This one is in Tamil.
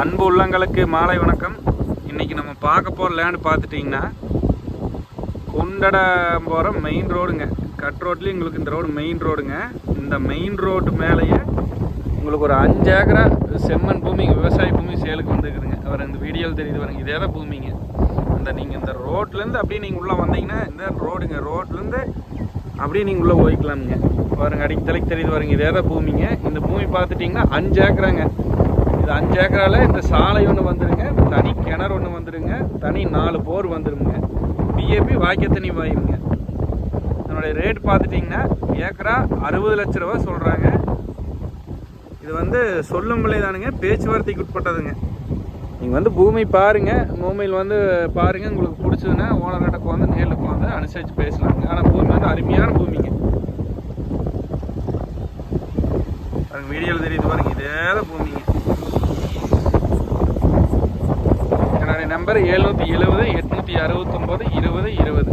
அன்பு உள்ளங்களுக்கு மாலை வணக்கம். இன்றைக்கி நம்ம பார்க்க போகிற லேண்டு பார்த்துட்டிங்கன்னா குண்டடம் போகிற மெயின் ரோடுங்க கட் ரோட்லேயும் உங்களுக்கு இந்த ரோடு மெயின் ரோடுங்க இந்த மெயின் ரோடு மேலேயே உங்களுக்கு ஒரு அஞ்சு ஏக்கரா செம்மண் பூமி விவசாய பூமி சேலுக்கு வந்துருக்குதுங்க. அவர் இந்த வீடியோவில் தெரியுது பாருங்க. இதே தான் பூமிங்க. அந்த நீங்கள் இந்த ரோட்லேருந்து அப்படியே நீங்கள் உள்ளே வந்தீங்கன்னா இந்த ரோடுங்க ரோட்லேருந்து அப்படியே நீங்கள் உள்ளே போய்க்கலாமுங்க. பாருங்க அடிக்க தலைக்கு தெரியுது பாருங்க. இதே தான் பூமிங்க. இந்த பூமி பார்த்துட்டிங்கன்னா அஞ்சு ஏக்கராங்க. அஞ்சு ஏக்கரால் இந்த சாலை ஒன்று வந்துடுங்க தனி கிணறு ஒன்று வந்துடுங்க தனி நாலு போர் வந்துடுங்க பிஏபி வாய்க்க தண்ணி வாயுங்க. இதனுடைய ரேட் பார்த்துட்டிங்கன்னா ஏக்கரா அறுபது லட்ச ரூபா சொல்கிறாங்க இது வந்து சொல்லும் விலை தானுங்க பேச்சுவார்த்தைக்கு உட்பட்டதுங்க. நீங்கள் வந்து பூமி பாருங்க பூமியில் வந்து பாருங்க உங்களுக்கு பிடிச்சதுன்னா ஓனர்கிட்ட வந்து நேரில் வந்து அனுசரித்து பேசலாங்க. ஆனால் பூமி வந்து அருமையான பூமிங்க. பாருங்க வீடியோவில் தெரியுது பாருங்க இதே பூமிங்க. நம்பர் எழுநூற்றி எழுபது எட்நூற்றி அறுபத்தொம்போது இருபது இருபது.